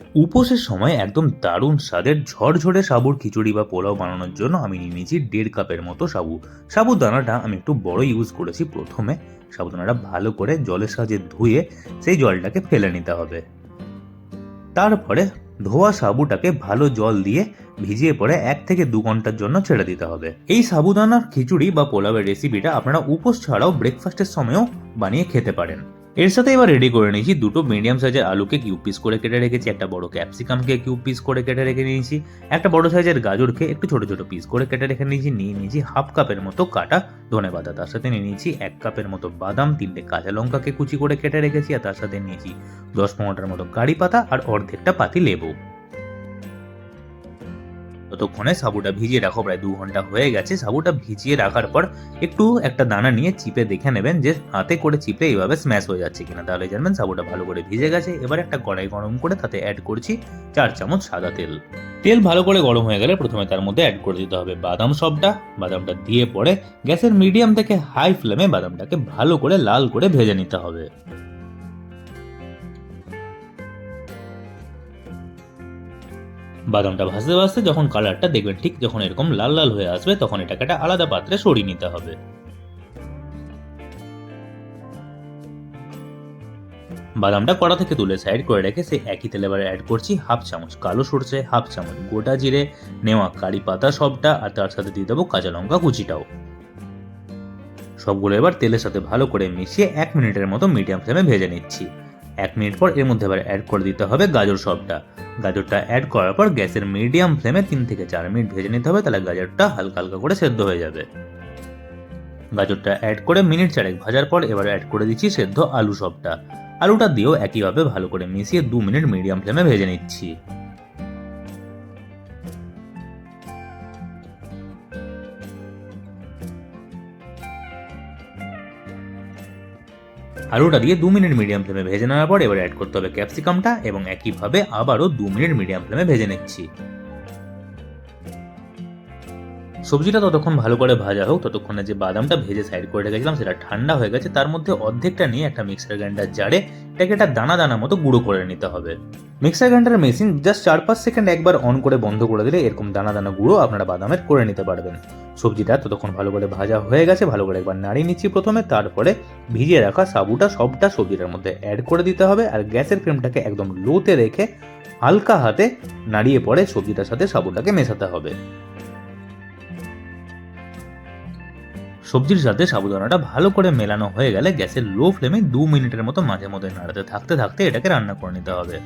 উপোসের সময় একদম দারুণ স্বাদের ঝরঝরে সাবুর খিচুড়ি বা পোলাও বানানোর জন্য আমি নিয়ে নিয়েছি দেড় কাপের মতো সাবু। সাবুদানাটা আমি একটু বড় ইউজ করেছি প্রথমে। সাবুদানাটা ভালো করে জলের সাহায্যে ধুয়ে সেই জলটাকে ফেলে নিতে হবে। তারপরে ধোয়া সাবুটাকে ভালো জল দিয়ে ভিজিয়ে পরে এক থেকে দু ঘণ্টার জন্য ছেড়ে দিতে হবে। এই সাবুদানার খিচুড়ি বা পোলাওয়ের রেসিপিটা আপনারা উপোস ছাড়াও ব্রেকফাস্টের সময়ও বানিয়ে খেতে পারেন। এর সাথে এবার রেডি করে নিয়েছি দুটো মিডিয়াম সাইজের আলুকে কিউব পিস করে কেটে রেখেছি, একটা বড় ক্যাপসিকামকে কিউব পিস করে কেটে রেখে নিয়েছি, একটা বড় সাইজের গাজরকে একটু ছোট ছোট পিস করে কেটে রেখে নিয়েছি, নিয়ে নিয়েছি হাফ কাপের মতো কাটা ধনে পাতা। তার সাথে নিয়ে নিয়েছি এক কাপের মতো বাদাম, তিনটে কাঁচা লঙ্কাকে কুচি করে কেটে রেখেছি, আর তার সাথে নিয়েছি দশ পনেরোটার মতো কারি পাতা আর অর্ধেকটা পাতি লেবু। ততক্ষণে সাবুটা ভিজিয়ে রাখো, প্রায় দু ঘণ্টা হয়ে গেছে। সাবুটা ভিজিয়ে রাখার পর একটু একটা দানা নিয়ে চিপে দেখে নেবেন যে হাতে করে চিপে এইভাবে স্ম্যাশ হয়ে যাচ্ছে কিনা। তাহলে জানবেন সাবুটা ভালো করে ভিজে গেছে। এবার একটা কড়াই গরম করে তাতে অ্যাড করছি চার চামচ সাদা তেল। তেল ভালো করে গরম হয়ে গেলে প্রথমে তার মধ্যে অ্যাড করে দিতে হবে বাদাম সবটা। বাদামটা দিয়ে পরে গ্যাসের মিডিয়াম থেকে হাই ফ্লেমে বাদামটাকে ভালো করে লাল করে ভেজে নিতে হবে। বাদামটা ভাজতে ভাজতে যখন কালারটা দেখবেন, ঠিক যখন এরকম লাল লাল হয়ে আসবে, তখন এটাকে একটা আলাদা পাত্রে সরিয়ে নিতে হবে। বাদামটা কড়া থেকে তুলে সাইড করে রেখে সেই একই তেলে এবার অ্যাড করছি হাফ চামচ কালো সরষে, হাফ চামচ গোটা জিরে, নেওয়া কারি পাতা সবটা, আর তার সাথে দিয়ে দেবো কাঁচা লঙ্কা কুচিটাও। সবগুলো এবার তেলের সাথে ভালো করে মিশিয়ে এক মিনিটের মতো মিডিয়াম ফ্লেমে ভেজে নিচ্ছি। এক মিনিট পর এর মধ্যে আবার অ্যাড করে দিতে হবে গাজর সবটা। গাজরটা অ্যাড করার পর গ্যাসের মিডিয়াম ফ্লেমে তিন থেকে চার মিনিট ভেজে নিতে হবে, তাহলে গাজরটা হালকা হালকা করে সেদ্ধ হয়ে যাবে। গাজরটা অ্যাড করে মিনিট চারেক ভাজার পর এবার অ্যাড করে দিচ্ছি সেদ্ধ আলু সবটা। আলুটা দিয়েও একইভাবে ভালো করে মিশিয়ে দু মিনিট মিডিয়াম ফ্লেমে ভেজে নিচ্ছি। আলুটা দিয়ে দু মিনিট মিডিয়াম ফ্লেমে ভেজে নেওয়ার পর এবার অ্যাড করতে হবে ক্যাপসিকামটা এবং একইভাবে আবারও দু মিনিট মিডিয়াম ফ্লেমে ভেজে নিচ্ছি। সবজিটা ততক্ষণ ভালো করে ভাজা হোক, ততক্ষণে যে বাদামটা ভেজে সাইড করে রেখেছিলাম সেটা ঠান্ডা হয়ে গেছে, তার মধ্যে অর্ধেকটা নিয়ে একটা মিক্সার গ্রাইন্ডার জারে এটাকে একটা দানা দানা মতো গুঁড়ো করে নিতে হবে। মিক্সার গ্রাইন্ডার মেশিন জাস্ট চার পাঁচ সেকেন্ড একবার অন করে বন্ধ করে দিলে এরকম দানা দানা গুঁড়ো আপনারা বাদামের করে নিতে পারবেন। সবজিটা ততক্ষণ ভালো করে ভাজা হয়ে গেছে, ভালো করে একবার নাড়িয়ে নিচ্ছি প্রথমে, তারপরে ভিজিয়ে রাখা সাবুটা সবটা সবজিটার মধ্যে অ্যাড করে দিতে হবে আর গ্যাসের ফ্লেমটাকে একদম লোতে রেখে হালকা হাতে নাড়িয়ে পরে সবজিটার সাথে সাবুটাকে মেশাতে হবে। সবজির সাথে সাবুদানাটা ভালো করে মেলানো হয়ে গেলে গ্যাসের লো ফ্লেমে দু মিনিটের মতো মাঝে মধ্যে নাড়াতে, থাকতে থাকতে এটাকে রান্না করে নিতে হবে।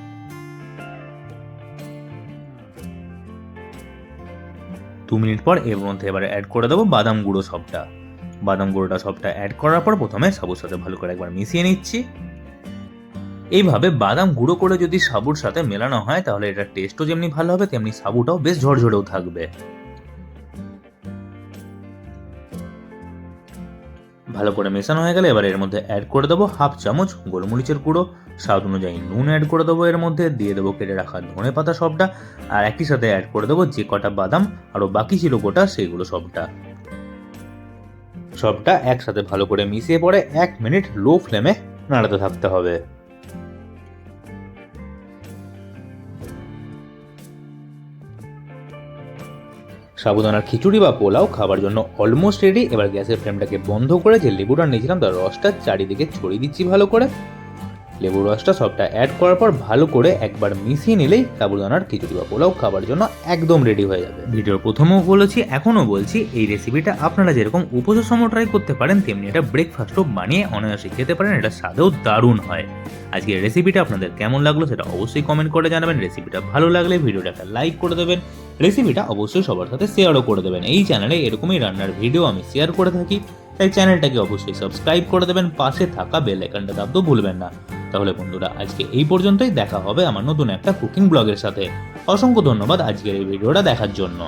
দু মিনিট পর এর মধ্যে এবার অ্যাড করে দেবো বাদাম গুঁড়ো সবটা। বাদাম গুঁড়োটা সবটা অ্যাড করার পর প্রথমে সাবুর সাথে ভালো করে একবার মিশিয়ে নিচ্ছি। এইভাবে বাদাম গুঁড়ো করে যদি সাবুর সাথে মেলানো হয়, তাহলে এটার টেস্টও যেমনি ভালো হবে, তেমনি সাবুটাও বেশ ঝরঝরেও থাকবে। ভালো করে মেশানো হয়ে গেলে এবার এর মধ্যে অ্যাড করে দেবো হাফ চামচ গোলমরিচের গুঁড়ো। স্বাদ অনুযায়ী নুন অ্যাড করে দেবো এর মধ্যে, দিয়ে দেবো কেটে রাখা ধনে পাতা সবটা, আর একই সাথে অ্যাড করে দেবো যে কটা বাদাম আরও বাকি ছিল গোটা সেইগুলো সবটা। সবটা একসাথে ভালো করে মিশিয়ে পরে এক মিনিট লো ফ্লেমে নাড়াতে থাকতে হবে। সাবুদানার খিচুড়ি বা পোলাও খাবার জন্য অলমোস্ট রেডি এবার গ্যাসের ফ্লেমটাকে বন্ধ করে যে লেবুটা নিয়েছিলাম, তার রসটা চারিদিকে ছড়িয়ে দিচ্ছি ভালো করে। লেবুর রসটা সবটা অ্যাড করার পর ভালো করে একবার মিশিয়ে নিলেই সাবুদানার খিচুড়ি বা পোলাও খাবার জন্য একদম রেডি হয়ে যাবে। ভিডিওর প্রথমেও বলেছি, এখনও বলছি, এই রেসিপিটা আপনারা যেরকম উপোসের সময় ট্রাই করতে পারেন, তেমনি এটা ব্রেকফাস্টও বানিয়ে অনায়াসে খেতে পারেন, এটা স্বাদেও দারুণ হয়। আজকের রেসিপিটা আপনাদের কেমন লাগল সেটা অবশ্যই কমেন্ট করে জানাবেন। রেসিপিটা ভালো লাগলে ভিডিওটা একটা লাইক করে দেবেন। রেসিপিটা অবশ্যই সবার সাথে শেয়ারও করে দেবেন। এই চ্যানেলে এরকমই রান্নার ভিডিও আমি শেয়ার করে থাকি। তাই চ্যানেলটাকে অবশ্যই সাবস্ক্রাইব করে দেবেন। পাশে থাকা বেল আইকনটা দাবতেও ভুলবেন না। তাহলে বন্ধুরা, আজকে এই পর্যন্তই। দেখা হবে আমার নতুন একটা কুকিং ব্লগের সাথে। অসংখ্য ধন্যবাদ আজকের এই ভিডিওটা দেখার জন্য।